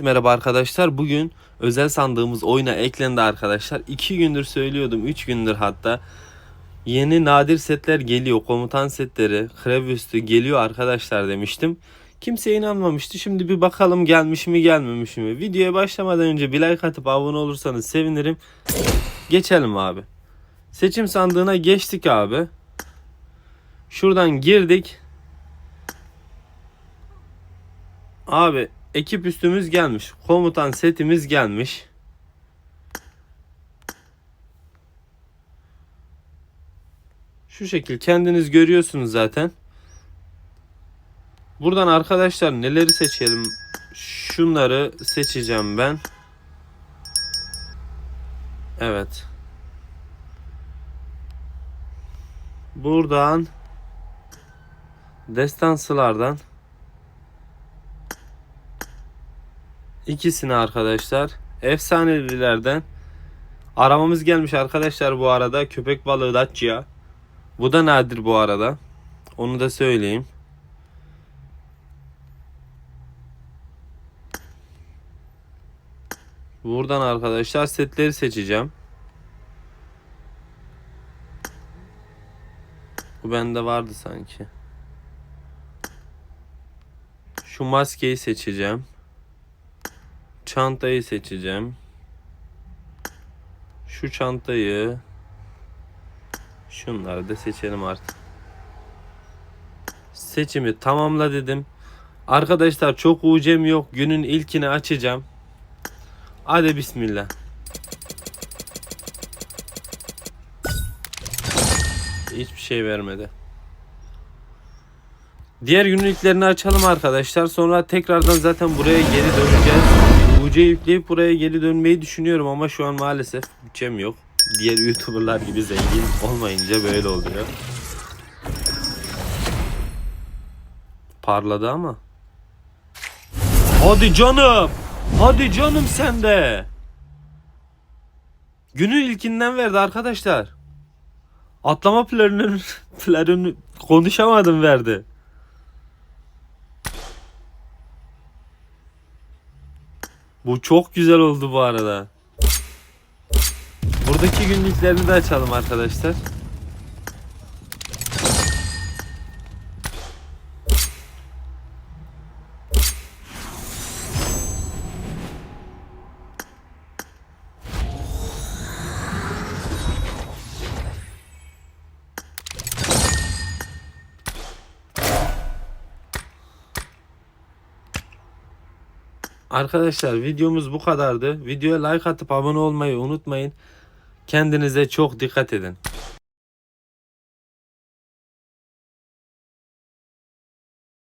Merhaba arkadaşlar. Bugün özel sandığımız oyuna eklendi arkadaşlar. 2 gündür söylüyordum. 3 gündür hatta. Yeni nadir setler geliyor. Komutan setleri, krev geliyor arkadaşlar demiştim. Kimse inanmamıştı. Şimdi bir bakalım gelmiş mi gelmemiş mi. Videoya başlamadan önce bir like atıp abone olursanız sevinirim. Geçelim abi. Seçim sandığına geçtik abi. Şuradan girdik. Abi ekip üstümüz gelmiş. Komutan setimiz gelmiş. Şu şekil kendiniz görüyorsunuz zaten. Buradan arkadaşlar neleri seçelim? Şunları seçeceğim ben. Evet. Buradan destansılardan İkisini arkadaşlar. Efsanevilerden. Aramamız gelmiş arkadaşlar bu arada. Köpek balığı Dacia. Bu da nadir bu arada. Onu da söyleyeyim. Buradan arkadaşlar setleri seçeceğim. Bu bende vardı sanki. Şu maskeyi seçeceğim. Çantayı seçeceğim. Şu çantayı şunları da seçelim artık. Seçimi tamamla dedim. Arkadaşlar çok ucem yok. Günün ilkini açacağım. Hadi bismillah. Hiçbir şey vermedi. Bütçe günlüklerini açalım arkadaşlar. Sonra tekrardan zaten buraya geri döneceğiz. UC yükleyip buraya geri dönmeyi düşünüyorum ama şu an maalesef bütçem yok. Diğer YouTuber'lar gibi zengin olmayınca böyle oluyor. Parladı ama. Hadi canım. Hadi canım sen de. Günün ilkinden verdi arkadaşlar. Atlama planını, planını konuşamadım verdi. Bu çok güzel oldu bu arada. Buradaki günlüklerini de açalım arkadaşlar. Arkadaşlar videomuz bu kadardı. Videoya like atıp abone olmayı unutmayın. Kendinize çok dikkat edin.